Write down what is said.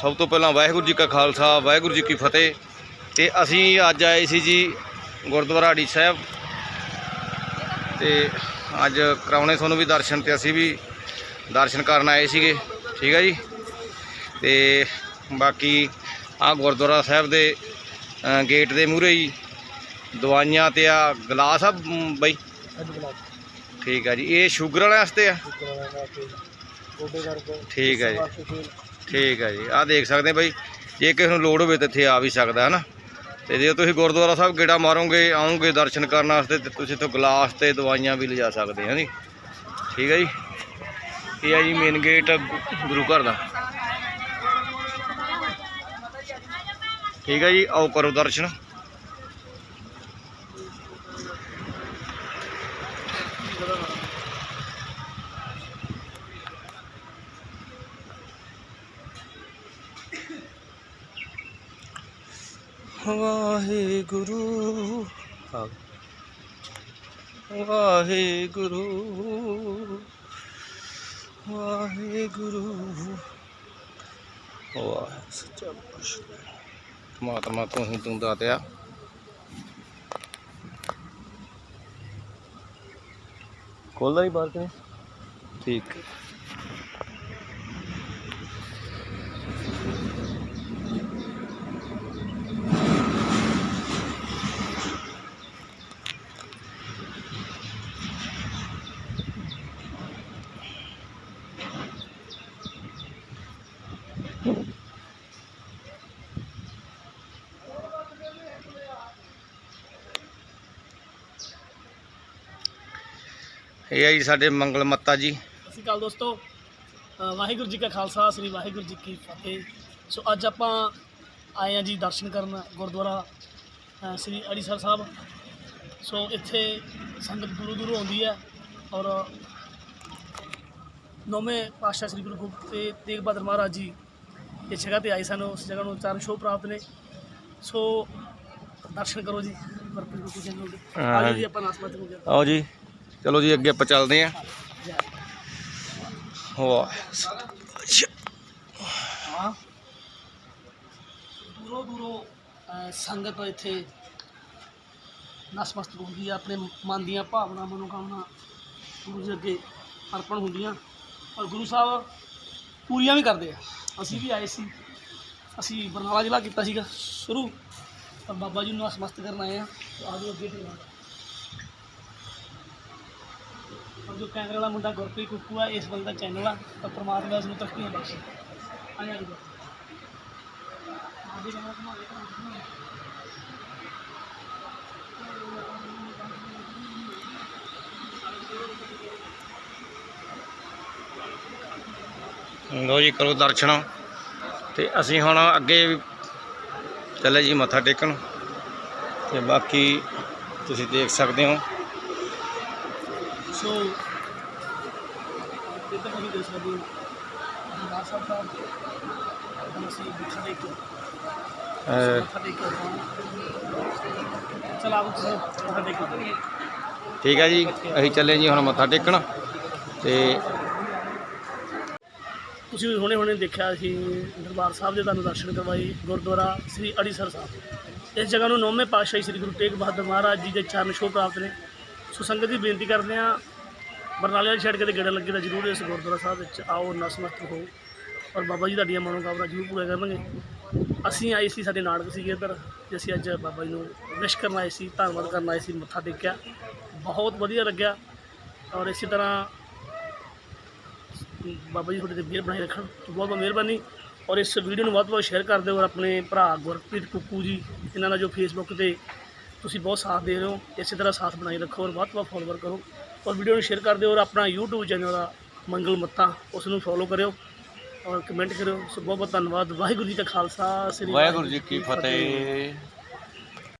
ਸਭ ਤੋਂ ਪਹਿਲਾਂ ਵਾਹਿਗੁਰੂ ਜੀ ਕਾ ਖਾਲਸਾ ਵਾਹਿਗੁਰੂ ਜੀ ਕੀ ਫਤਿਹ। ਤੇ ਅਸੀਂ ਅੱਜ ਆਏ ਸੀ ਜੀ ਗੁਰਦੁਆਰਾ ਅੜੀ ਸਾਹਿਬ। ਤੇ ਅੱਜ ਕਰਾਉਣੇ ਤੁਹਾਨੂੰ ਵੀ ਦਰਸ਼ਨ ਤੇ ਅਸੀਂ ਵੀ ਦਰਸ਼ਨ ਕਰਨ ਆਏ ਸੀਗੇ ਠੀਕ ਹੈ ਜੀ? ਤੇ ਬਾਕੀ ਆ ਗੁਰਦੁਆਰਾ ਸਾਹਿਬ ਦੇ ਗੇਟ ਦੇ ਮੂਹਰੇ ਹੀ ਦਵਾਈਆਂ ਤੇ ਆ ਗਲਾਸ ਆ ਬਈ? ਠੀਕ ਹੈ ਜੀ ਇਹ ਸ਼ੂਗਰ ਵਾਲਿਆਂ ਵਾਸਤੇ ਆ? ਠੀਕ ਹੈ ਜੀ। ਠੀਕ ਹੈ ਜੀ। ਆਹ ਦੇਖ ਸਕਦੇ ਬਈ, ਜੇ ਕਿਸੇ ਨੂੰ ਲੋੜ ਹੋਵੇ ਤਾਂ ਇੱਥੇ ਆ ਵੀ ਸਕਦਾ ਹੈ ਨਾ ਤੇ ਜੇ ਤੁਸੀਂ ਗੁਰਦੁਆਰਾ ਸਾਹਿਬ ਗੇੜਾ ਮਾਰੋਗੇ ਆਉਂਗੇ ਦਰਸ਼ਨ ਕਰਨ ਵਾਸਤੇ, ਤੇ ਤੁਸੀਂ ਇੱਥੋਂ ਗਲਾਸ ਤੇ ਦਵਾਈਆਂ ਵੀ ਲਿਜਾ ਸਕਦੇ ਹੋ ਜੀ? ਠੀਕ ਹੈ ਜੀ। ਇਹ ਆ ਜੀ ਮੇਨ ਗੇਟ ਗੁਰੂ ਘਰ ਦਾ। ਠੀਕ ਹੈ ਜੀ, ਆਓ ਕਰੋ ਦਰਸ਼ਨ। ਵਾਹਿਗੁਰੂ। ਵਾਹਿਗੁਰੂ। ਵਾਹਿਗੁਰੂ। ਵਾਹਿ, ਸੱਚਾ ਪਾਤਸ਼ਾਹ ਮਾਤਮਾ ਤੂੰ ਹੀ ਤੂੰ ਦਾਤਿਆ ਖੋਲਦਾ ਹੀ ਬਾਹਰ ਕਿਵੇਂ ਠੀਕ। ਇਹ ਹੈ ਜੀ ਸਾਡੇ ਮੰਗਲ ਮੱਤਾ ਜੀ। ਸਤਿ ਸ਼੍ਰੀ ਅਕਾਲ ਦੋਸਤੋ। ਅ, ਵਾਹਿਗੁਰੂ ਜੀ ਕਾ ਖਾਲਸਾ ਸ੍ਰੀ ਵਾਹਿਗੁਰੂ ਜੀ ਕੀ ਫਤਿਹ। ਸੋ ਅੱਜ ਆਪਾਂ ਆਏ ਹਾਂ ਜੀ ਦਰਸ਼ਨ ਕਰਨ ਗੁਰਦੁਆਰਾ ਅ, ਸ੍ਰੀ ਅੜੀਸਰ ਸਾਹਿਬ। ਸੋ ਇੱਥੇ ਸੰਗਤ ਦੂਰੋਂ ਦੂਰੋਂ ਆਉਂਦੀ ਹੈ ਔਰ ਨੌਵੇਂ ਪਾਤਸ਼ਾਹ ਸ੍ਰੀ ਗੁਰੂ ਗੋਬਿੰਦ ਤੇ ਤੇਗ ਬਹਾਦਰ ਮਹਾਰਾਜ ਜੀ ਇਸ ਜਗ੍ਹਾ ਤੇ ਆਏ ਸਨ। ਉਸ ਜਗ੍ਹਾ ਨੂੰ ਚਰਨ ਛੋਹ ਪ੍ਰਾਪਤ ਨੇ। ਸੋ ਦਰਸ਼ਨ ਕਰੋ ਜੀ। ਗੁਰਪ੍ਰੀਤ ਗੁਰੂ ਜੀ। ਆਜੋ ਜੀ। ਆਪਾਂ ਨਾਸਮਤ ਹੋ ਗਿਆ। ਆਓ ਜੀ। ਚਲੋ ਜੀ, ਅੱਗੇ ਆਪਾਂ ਚੱਲਦੇ ਆਂ ਵਾਹ। ਹਾਂ। ਦੂਰੋਂ ਦੂਰੋਂ ਸੰਗਤ ਇੱਥੇ ਨਸਮਸਤਕ ਹੁੰਦੀ ਆ, ਆਪਣੇ ਮਨ ਦੀਆਂ ਭਾਵਨਾ, ਮਨੋਕਾਮਨਾ ਗੁਰੂ ਜੀ ਅੱਗੇ ਅਰਪਣ ਹੁੰਦੀਆਂ। ਔਰ ਗੁਰੂ ਸਾਹਿਬ ਪੂਰੀਆਂ ਵੀ ਕਰਦੇ ਆ। ਅਸੀਂ ਵੀ ਆਏ ਸੀ। ਅਸੀਂ ਬਰਨਾਲਾ ਜ਼ਿਲ੍ਹਾ ਕੀਤਾ ਸੀਗਾ ਸ਼ੁਰੂ। ਪਰ ਬਾਬਾ ਜੀ ਨੂੰ ਨਸਮਸਤ ਕਰਨ ਆਏ ਆ। ਆਜੋ ਅੱਗੇ ਤੇ। ਔਰ ਜੋ ਕੈਮਰੇ ਵਾਲਾ ਮੁੰਡਾ ਗੁਰਪ੍ਰੀਤ ਕੁੱਕੂ ਆ ਇਸ ਬੰਦੇ ਦਾ ਚੈਨਲ ਆ ਤਾਂ ਪ੍ਰਮਾਤਮਾ ਉਸ ਨੂੰ ਤਰੱਕੀਆਂ ਬਖਸ਼ੇ ਆ ਜਾ ਜੀ ਆਗੇ ਕੈਮਰਾ ਘੁਮਾ ਦੇ, ਲੋ ਜੀ ਕਰੋ ਦਰਸ਼ਨ। ਤੇ ਅਸੀਂ ਹੁਣ ਅੱਗੇ ਚੱਲੇ ਜੀ ਮੱਥਾ ਟੇਕਣ। ਤੇ ਬਾਕੀ ਤੁਸੀਂ ਦੇਖ ਸਕਦੇ ਹੋ। ਸੋ ਤੁਸੀਂ ਦੇਖ ਸਕਦੇ ਹੋ ਦਰਬਾਰ ਸਾਹਿਬ ਦਾ ਅਸੀਂ ਮੱਥਾ ਟੇਕ ਕੇ ਮੱਥਾ ਟੇਕ ਕੇ। ਚਲ ਮੱਥਾ ਟੇਕ ਕੇ ਠੀਕ ਹੈ ਜੀ ਅਸੀਂ ਚੱਲੇ ਜੀ ਹੁਣ ਮੱਥਾ ਟੇਕਣ ਤੇ ਤੁਸੀਂ ਹੁਣੇ ਹੁਣੇ ਦੇਖਿਆ ਸੀ ਦਰਬਾਰ ਸਾਹਿਬ ਦੇ ਤੁਹਾਨੂੰ ਦਰਸ਼ਨ ਕਰਵਾਏ ਗੁਰਦੁਆਰਾ ਸ੍ਰੀ ਅੜੀਸਰ ਸਾਹਿਬ। ਇਸ ਜਗ੍ਹਾ ਨੂੰ ਨੌਵੇਂ ਪਾਤਸ਼ਾਹੀ ਸ੍ਰੀ ਗੁਰੂ ਤੇਗ ਬਹਾਦਰ ਮਹਾਰਾਜ ਜੀ ਦੇ ਚਰਨ ਛੋਹ ਪ੍ਰਾਪਤ ਨੇ। ਸੋ ਸੰਗਤ ਦੀ ਬੇਨਤੀ ਕਰਦੇ ਆ ਬਰਨਾਲੇ ਵਾਲੀ ਛੱਡ ਕੇ ਤੇ ਗੇੜਾ ਲੱਗੇ ਤਾਂ ਜ਼ਰੂਰ ਇਸ ਗੁਰਦੁਆਰਾ ਸਾਹਿਬ ਵਿੱਚ ਆਓ ਨਸਮਸਤਕ ਹੋ ਔਰ ਬਾਬਾ ਜੀ ਤੁਹਾਡੀਆਂ ਮਨੋਕਾਮਨਾ ਜ਼ਰੂਰ ਪੂਰਾ ਕਰਨਗੇ। ਅਸੀਂ ਆਏ ਸੀ ਸਾਡੇ ਨਾਟਕ ਸੀਗੇ ਇੱਧਰ, ਤੇ ਅਸੀਂ ਅੱਜ ਬਾਬਾ ਜੀ ਨੂੰ ਵਿਸ਼ ਕਰਨ ਆਏ ਸੀ, ਧੰਨਵਾਦ ਕਰਨ ਆਏ ਸੀ, ਮੱਥਾ ਟੇਕਿਆ। ਬਹੁਤ ਵਧੀਆ ਲੱਗਿਆ। ਔਰ ਇਸੇ ਤਰ੍ਹਾਂ ਬਾਬਾ ਜੀ ਤੁਹਾਡੇ ਤੇ ਮਿਹਰ ਬਣਾਈ ਰੱਖਣ, ਬਹੁਤ ਬਹੁਤ ਮਿਹਰਬਾਨੀ। ਔਰ ਇਸ ਵੀਡੀਓ ਨੂੰ ਵੱਧ ਤੋਂ ਵੱਧ ਸ਼ੇਅਰ ਕਰ ਦਿਓ ਔਰ ਆਪਣੇ ਭਰਾ ਗੁਰਪ੍ਰੀਤ ਕੁੱਕੂ ਜੀ, ਇਹਨਾਂ ਦਾ ਜੋ ਫੇਸਬੁੱਕ ਤੇ ਤੁਸੀਂ ਬਹੁਤ ਸਾਥ ਦੇ ਰਹੇ ਹੋ ਇਸੇ ਤਰ੍ਹਾਂ ਸਾਥ ਬਣਾਈ ਰੱਖੋ ਔਰ ਵੱਧ ਤੋਂ ਵੱਧ ਫੋਲੋਵਰ ਕਰੋ। ਔਰ ਵੀਡੀਓ ਨੂੰ ਸ਼ੇਅਰ ਕਰ ਦਿਓ ਔਰ ਆਪਣਾ YouTube ਚੈਨਲ ਦਾ ਮੰਗਲ ਮੱਤਾ ਉਸ ਨੂੰ ਫੋਲੋ ਕਰਿਓ ਔਰ ਕਮੈਂਟ ਕਰਿਓ। ਸੋ ਬਹੁਤ ਬਹੁਤ ਧੰਨਵਾਦ। ਵਾਹਿਗੁਰੂ ਜੀ ਕਾ ਖਾਲਸਾ ਸ੍ਰੀ ਵਾਹਿਗੁਰੂ ਜੀ ਕੀ ਫਤਿਹ।